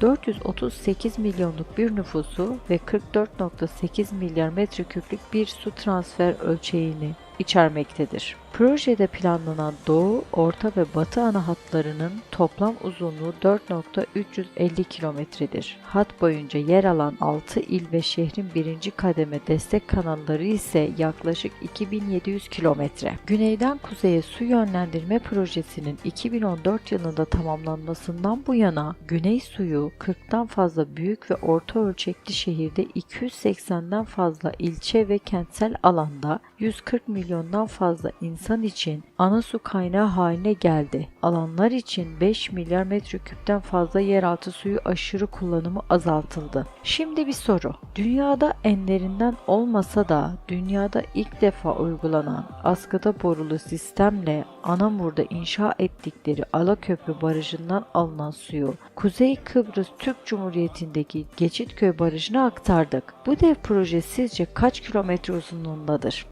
438 milyonluk bir nüfusu ve 44.8 milyar metreküplük bir su transfer ölçeğini içermektedir. Projede planlanan doğu, orta ve batı ana hatlarının toplam uzunluğu 4.350 kilometredir. Hat boyunca yer alan 6 il ve şehrin birinci kademe destek kanalları ise yaklaşık 2700 kilometre. Güneyden kuzeye su yönlendirme projesinin 2014 yılında tamamlanmasından bu yana güney suyu 40'tan fazla büyük ve orta ölçekli şehirde 280'den fazla ilçe ve kentsel alanda 140 milyondan fazla insan için ana su kaynağı haline geldi. Alanlar için 5 milyar metreküpten fazla yeraltı suyu aşırı kullanımı azaltıldı. Şimdi bir soru. Dünyada enlerinden olmasa da dünyada ilk defa uygulanan askıda borulu sistemle Anamur'da inşa ettikleri Alaköprü Barajı'ndan alınan suyu Kuzey Kıbrıs Türk Cumhuriyeti'ndeki Geçitköy Barajı'na aktardık. Bu dev proje sizce kaç kilometre uzunluğundadır?